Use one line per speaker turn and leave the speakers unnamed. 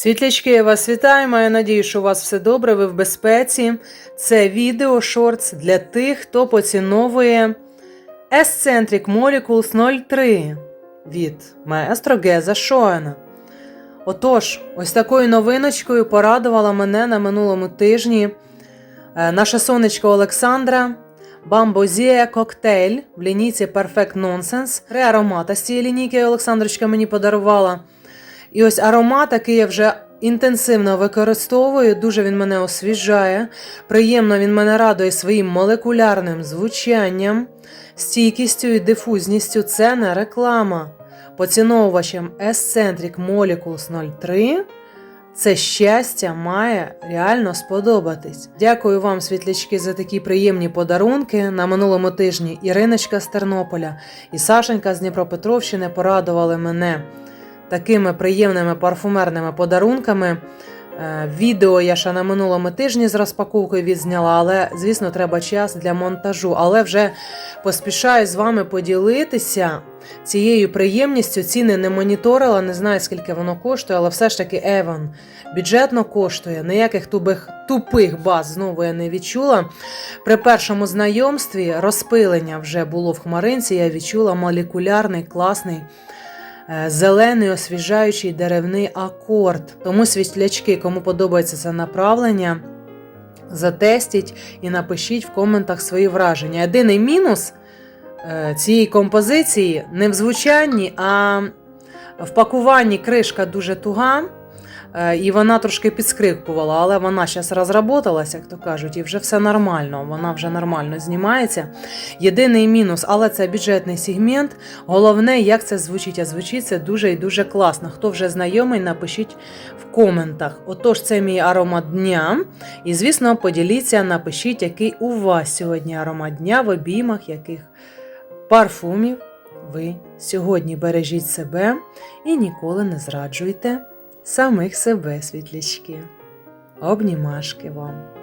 Світлячки, я вас вітаю. Маю надію, що у вас все добре, ви в безпеці. Це відео шортс для тих, хто поціновує Eccentric Molecules 03 від маестро Геза Шоена. Отож, ось такою новиночкою порадувала мене на минулому тижні е, наша сонечка Олександра. Бамбозія коктейль в лінійці Perfect Nonsense. Три аромата з цієї лінійки Олександрочка мені подарувала. І ось аромат, який я вже інтенсивно використовую, дуже він мене освіжає. Приємно він мене радує своїм молекулярним звучанням, стійкістю і дифузністю. Це не реклама. Поціновувачем Eccentric Molecules 03 це щастя має реально сподобатись. Дякую вам, світлячки, за такі приємні подарунки. На минулому тижні Іриночка з Тернополя і Сашенька з Дніпропетровщини порадували мене такими приємними парфумерними подарунками. Е, Відео я ще на минулому тижні з розпаковкою відзняла, але, звісно, треба час для монтажу. Але вже поспішаю з вами поділитися цією приємністю. Ціни не моніторила, не знаю, скільки воно коштує, але все ж таки Еван бюджетно коштує. Ніяких тупих, тупих баз знову я не відчула. При першому знайомстві розпилення вже було в хмаринці, я відчула молекулярний класний. Е, Зелений освіжаючий деревний акорд. Тому світлячки, кому подобається це направлення, затестіть і напишіть в коментах свої враження. Єдиний мінус е, цієї композиції не в звучанні, а в пакуванні кришка дуже туга. Е, І вона трошки підскрипувала, але вона зараз розработалася, як то кажуть, і вже все нормально. Вона вже нормально знімається. Єдиний мінус, але це бюджетний сегмент. Головне, як це звучить. А звучить це дуже і дуже класно. Хто вже знайомий, напишіть в коментах. Отож, це мій аромат дня. І, звісно, поділіться, напишіть, який у вас сьогодні аромат дня, в обіймах яких парфумів ви сьогодні бережіть себе і ніколи не зраджуйте самих себе, світлячки. Обнімашки вам!